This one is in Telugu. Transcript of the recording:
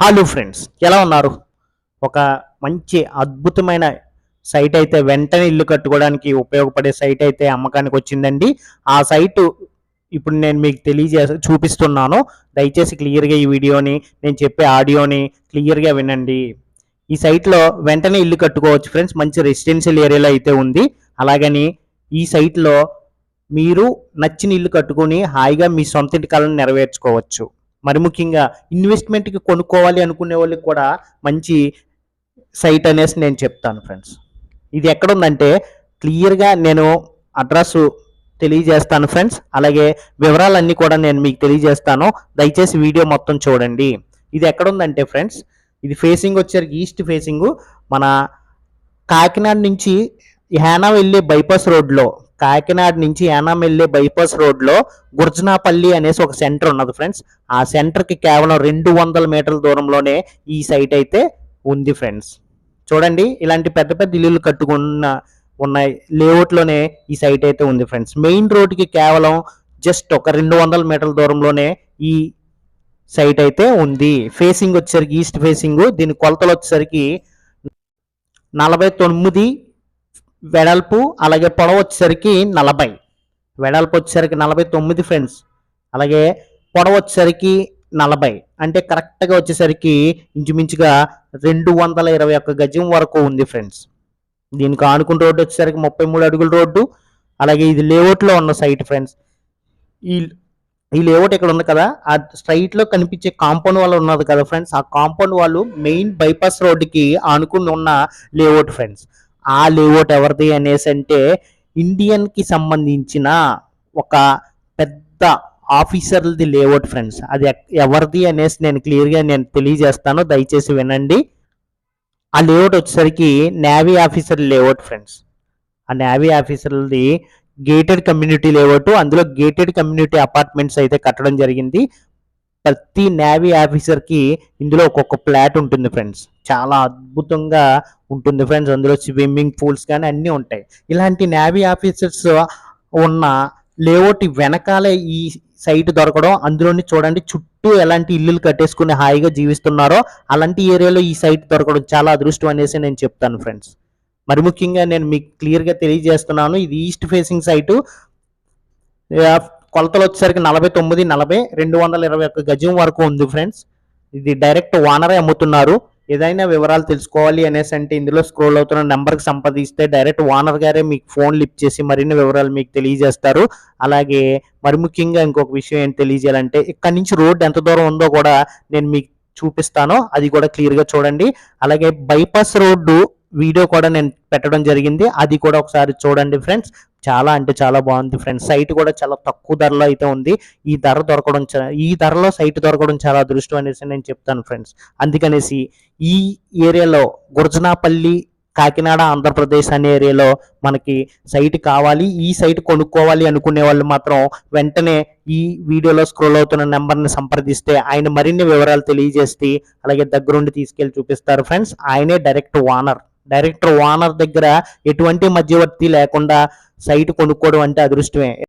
హలో ఫ్రెండ్స్ ఎలా ఉన్నారు? ఒక మంచి అద్భుతమైన సైట్ అయితే వెంటనే ఇల్లు కట్టుకోవడానికి ఉపయోగపడే సైట్ అయితే అమ్మకానికి వచ్చిందండి. ఆ సైటు ఇప్పుడు నేను మీకు తెలియజే చూపిస్తున్నాను. దయచేసి క్లియర్గా ఈ వీడియోని నేను చెప్పే ఆడియోని క్లియర్గా వినండి. ఈ సైట్లో వెంటనే ఇల్లు కట్టుకోవచ్చు ఫ్రెండ్స్ మంచి రెసిడెన్షియల్ ఏరియాలో అయితే ఉంది. అలాగని ఈ సైట్లో మీరు నచ్చిన ఇల్లు కట్టుకొని హాయిగా మీ సొంత ఇంటి కళను నెరవేర్చుకోవచ్చు. మరి ముఖ్యంగా ఇన్వెస్ట్మెంట్కి కొనుక్కోవాలి అనుకునే వాళ్ళకి కూడా మంచి సైట్ అనేసి నేను చెప్తాను ఫ్రెండ్స్ ఇది ఎక్కడుందంటే క్లియర్గా నేను అడ్రస్ తెలియజేస్తాను ఫ్రెండ్స్ అలాగే వివరాలన్నీ కూడా నేను మీకు తెలియజేస్తాను. దయచేసి వీడియో మొత్తం చూడండి. ఇది ఎక్కడుందంటే ఫ్రెండ్స్ ఇది ఫేసింగ్ వచ్చేసరికి ఈస్ట్ ఫేసింగ్ మన కాకినాడ నుంచి యానా వెళ్ళే బైపాస్ రోడ్లో కాకినాడ నుంచి యానాం వెళ్ళే బైపాస్ రోడ్లో గుర్జనాపల్లి అనేసి ఒక సెంటర్ ఉన్నది ఫ్రెండ్స్. ఆ సెంటర్కి కేవలం రెండు వందల మీటర్ల దూరంలోనే ఈ సైట్ అయితే ఉంది ఫ్రెండ్స్. చూడండి ఇలాంటి పెద్ద పెద్ద ఇల్లులు కట్టుకున్న ఉన్నాయి. లేఅవుట్లోనే ఈ సైట్ అయితే ఉంది ఫ్రెండ్స్. మెయిన్ రోడ్కి కేవలం జస్ట్ ఒక రెండు వందల మీటర్ల దూరంలోనే ఈ సైట్ అయితే ఉంది. ఫేసింగ్ వచ్చేసరికి ఈస్ట్ ఫేసింగ్ దీని కొలతలు వచ్చేసరికి నలభై తొమ్మిది వెడల్పు అలాగే పొడవు వచ్చేసరికి నలభై. వెడల్పు వచ్చేసరికి నలభై తొమ్మిది ఫ్రెండ్స్ అలాగే పొడవు వచ్చేసరికి నలభై. అంటే కరెక్ట్గా వచ్చేసరికి ఇంచుమించుగా రెండు వందల ఇరవై ఒక్క గజం వరకు ఉంది ఫ్రెండ్స్ దీనికి ఆనుకున్న రోడ్డు వచ్చేసరికి ముప్పై మూడు అడుగుల రోడ్డు. అలాగే ఇది లేఅవుట్లో ఉన్న సైట్ ఫ్రెండ్స్ ఈ ఈ లేఅవుట్ ఇక్కడ ఉంది కదా ఆ స్ట్రైట్లో కనిపించే కాంపౌండ్ వాళ్ళు ఉన్నది కదా ఫ్రెండ్స్ ఆ కాంపౌండ్ వాళ్ళు మెయిన్ బైపాస్ రోడ్డుకి ఆనుకుని ఉన్న లేఅవుట్ ఫ్రెండ్స్ ఆ లేఅవుట్ ఎవరిది అనేసి అంటే ఇండియన్కి సంబంధించిన ఒక పెద్ద ఆఫీసర్లది లేఅవుట్ ఫ్రెండ్స్. అది ఎవరిది అనేసి నేను క్లియర్గా నేను తెలియజేస్తాను. దయచేసి వినండి. ఆ లేఅవుట్ వచ్చేసరికి నేవీ ఆఫీసర్ లేఅవుట్ ఫ్రెండ్స్. ఆ నేవీ ఆఫీసర్లది గేటెడ్ కమ్యూనిటీ లేఅవుట్. అందులో గేటెడ్ కమ్యూనిటీ అపార్ట్మెంట్స్ అయితే కట్టడం జరిగింది. ప్రతి నేవీ ఆఫీసర్కి ఇందులో ఒక్కొక్క ఫ్లాట్ ఉంటుంది ఫ్రెండ్స్. చాలా అద్భుతంగా ఉంటుంది ఫ్రెండ్స్ అందులో స్విమ్మింగ్ పూల్స్ కానీ అన్నీ ఉంటాయి. ఇలాంటి నేవీ ఆఫీసర్స్ ఉన్న లేఅవుట్ వెనకాలే ఈ సైట్ దొరకడం అందులోని చూడండి చుట్టూ ఎలాంటి ఇల్లులు కట్టేసుకుని హాయిగా జీవిస్తున్నారో అలాంటి ఏరియాలో ఈ సైట్ దొరకడం చాలా అదృష్టం అనేసి నేను చెప్తాను ఫ్రెండ్స్ మరి ముఖ్యంగా నేను మీకు క్లియర్గా తెలియజేస్తున్నాను ఇది ఈస్ట్ ఫేసింగ్ సైటు కొలతలు వచ్చేసరికి నలభై తొమ్మిది నలభై రెండు వందల ఇరవై ఒక్క గజం వరకు ఉంది ఫ్రెండ్స్ ఇది డైరెక్ట్ ఓనరే అమ్ముతున్నారు. ఏదైనా వివరాలు తెలుసుకోవాలి అనేసి అంటే ఇందులో స్క్రోల్ అవుతున్న నెంబర్కి సంప్రదిస్తే డైరెక్ట్ ఓనర్ గారే మీకు ఫోన్ లిఫ్ట్ చేసి మరిన్ని వివరాలు మీకు తెలియజేస్తారు. అలాగే మరి ముఖ్యంగా ఇంకొక విషయం ఏంటి తెలియజేయాలంటే ఇక్కడ నుంచి రోడ్ ఎంత దూరం ఉందో కూడా నేను మీకు చూపిస్తాను. అది కూడా క్లియర్గా చూడండి. అలాగే బైపాస్ రోడ్డు వీడియో కూడా నేను పెట్టడం జరిగింది. అది కూడా ఒకసారి చూడండి ఫ్రెండ్స్. చాలా అంటే చాలా బాగుంది ఫ్రెండ్స్ సైట్ కూడా చాలా తక్కువ ధరలో అయితే ఉంది. ఈ ధర దొరకడం ఈ ధరలో సైట్ దొరకడం చాలా అదృష్టం అనేసి నేను చెప్తాను ఫ్రెండ్స్ అందుకనేసి ఈ ఏరియాలో గుర్జనాపల్లి కాకినాడ ఆంధ్రప్రదేశ్ అనే ఏరియాలో మనకి సైట్ కావాలి. ఈ సైట్ కొనుక్కోవాలి అనుకునే వాళ్ళు మాత్రం వెంటనే ఈ వీడియోలో స్క్రోల్ అవుతున్న నెంబర్ని సంప్రదిస్తే ఆయన మరిన్ని వివరాలు తెలియజేస్తే అలాగే దగ్గరుండి తీసుకెళ్ళి చూపిస్తారు ఫ్రెండ్స్ ఆయనే డైరెక్ట్ ఓనర్ డైరెక్టర్ ఓనర్ దగ్గర ఎటువంటి మధ్యవర్తి లేకుండా సైట్ కొనుక్కోవడం అంటే అదృష్టమే.